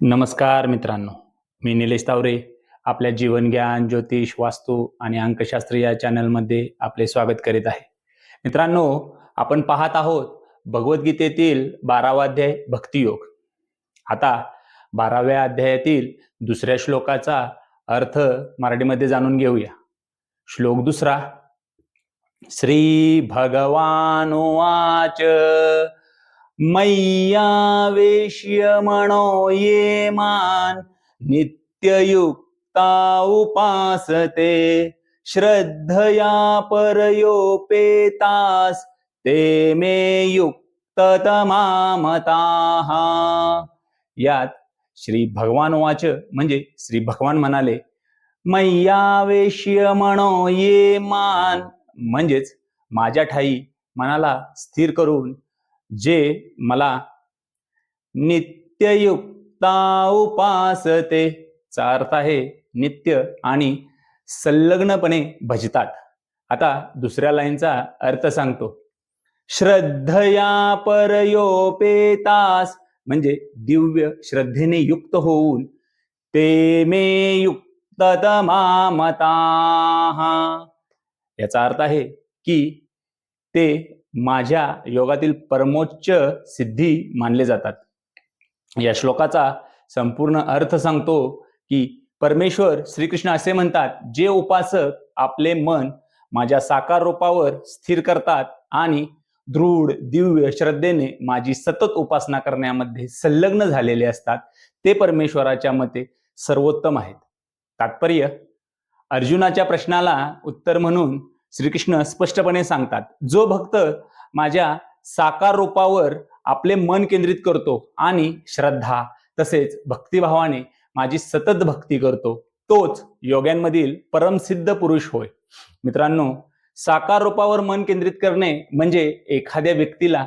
नमस्कार मित्रांनो मी निलेश तावरे आपल्या जीवन ज्ञान ज्योतिष वास्तू आणि अंकशास्त्र या चॅनलमध्ये आपले स्वागत करीत आहे. मित्रांनो आपण पाहत आहोत भगवद्गीतेतील बारावा अध्याय भक्तियोग. आता बाराव्या अध्यायातील दुसऱ्या श्लोकाचा अर्थ मराठीमध्ये जाणून घेऊया. श्लोक दुसरा श्री भगवान वाच मय्यावेश्य मनो ये मान नित्ययुक्ता उपासते। श्रद्धया परयोपेतास ते मे युक्ततमामताः। यात श्री भगवान वाच म्हणजे श्री भगवान म्हणाले मय्यावेश्य मनो ये मान म्हणजेच माझ्या ठाई मनाला स्थिर करून जे मला नित्ययुक्ता उपासते चा अर्थ आहे नित्य आणि संलग्नपणे भजतात. आता दुसऱ्या लाईनचा अर्थ सांगतो. श्रद्धया परयोपेतास म्हणजे दिव्य श्रद्धेने युक्त होऊन ते मे युक्त याचा अर्थ आहे की ते माझ्या योगातील परमोच्च सिद्धी मानले जातात. या श्लोकाचा संपूर्ण अर्थ सांगतो की परमेश्वर श्रीकृष्ण असे म्हणतात जे उपासक आपले मन माझ्या साकार रूपावर स्थिर करतात आणि दृढ दिव्य श्रद्धेने माझी सतत उपासना करण्यामध्ये संलग्न झालेले असतात ते परमेश्वराच्या मते सर्वोत्तम आहेत. तात्पर्य अर्जुनाच्या प्रश्नाला उत्तर म्हणून श्रीकृष्ण स्पष्टपणे सांगतात जो भक्त माझ्या साकार रूपावर आपले मन केंद्रित करतो आणि श्रद्धा तसेच भक्तिभावाने माझी सतत भक्ती करतो तोच योग्यांमधील परमसिद्ध पुरुष होय. मित्रांनो साकार रूपावर मन केंद्रित करणे म्हणजे एखाद्या व्यक्तीला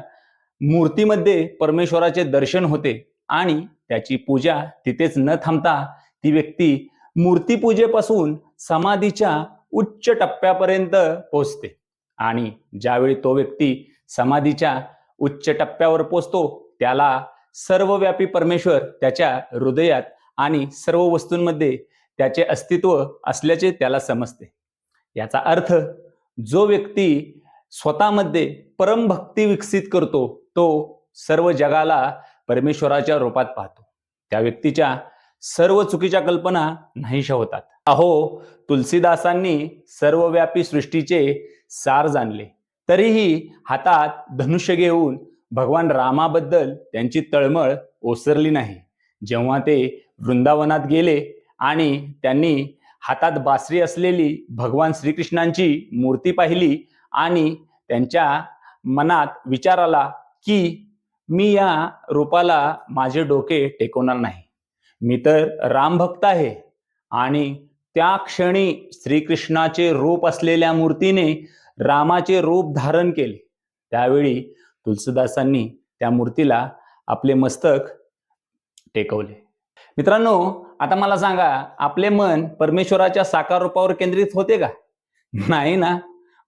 मूर्तीमध्ये परमेश्वराचे दर्शन होते आणि त्याची पूजा तिथेच न थांबता ती व्यक्ती मूर्तीपूजेपासून समाधीच्या उच्च टप्प्यापर्यंत पोहोचते आणि ज्यावेळी तो व्यक्ती समाधीच्या उच्च टप्प्यावर पोचतो त्याला सर्वव्यापी परमेश्वर त्याच्या हृदयात आणि सर्व वस्तूंमध्ये त्याचे अस्तित्व असल्याचे त्याला समजते. याचा अर्थ जो व्यक्ती स्वतःमध्ये परमभक्ती विकसित करतो तो सर्व जगाला परमेश्वराच्या रूपात पाहतो. त्या व्यक्तीच्या सर्व चुकीच्या कल्पना नाहीशा होतात. अहो तुलसीदासांनी सर्वव्यापी सृष्टीचे सार जाणले. तरीही हातात धनुष्य घेऊन भगवान रामाबद्दल त्यांची तळमळ ओसरली नाही. जेव्हा ते वृंदावनात गेले आणि त्यांनी हातात बासरी असलेली भगवान श्रीकृष्णांची मूर्ती पाहिली आणि त्यांच्या मनात विचार आला की मी या रूपाला माझे डोके टेकवणार नाही. मी तर राम भक्त आहे. आणि त्या क्षणी श्रीकृष्णाचे रूप असलेल्या मूर्तीने रामाचे रूप धारण केले. त्यावेळी तुलसीदासांनी त्या मूर्तीला आपले मस्तक टेकवले. मित्रांनो आता मला सांगा आपले मन परमेश्वराच्या साकार रूपावर केंद्रित होते का? नाही ना?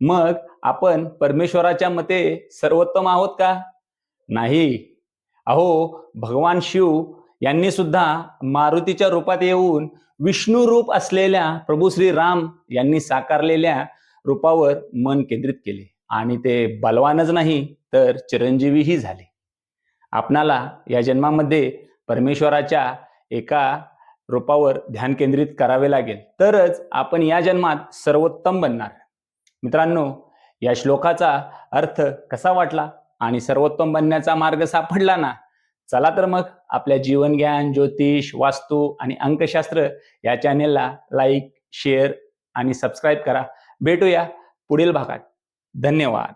मग आपण परमेश्वराच्या मते सर्वोत्तम आहोत का? नाही. अहो भगवान शिव यांनी सुद्धा मारुतीच्या रूपात येऊन विष्णू रूप असलेल्या प्रभू श्री राम यांनी साकारलेल्या रूपावर मन केंद्रित केले. आणि ते बलवानच नाही तर चिरंजीवीही झाले. आपणाला या जन्मामध्ये परमेश्वराच्या एका रूपावर ध्यान केंद्रित करावे लागेल. तरच आपण या जन्मात सर्वोत्तम बनणार. मित्रांनो या श्लोकाचा अर्थ कसा वाटला? आणि सर्वोत्तम बनण्याचा मार्ग सापडला ना? चला तर मग आपल्या जीवनज्ञान ज्योतिष वास्तू आणि अंकशास्त्र या चॅनेलला लाईक शेअर आणि सबस्क्राईब करा. भेटूया पुढील भागात. धन्यवाद.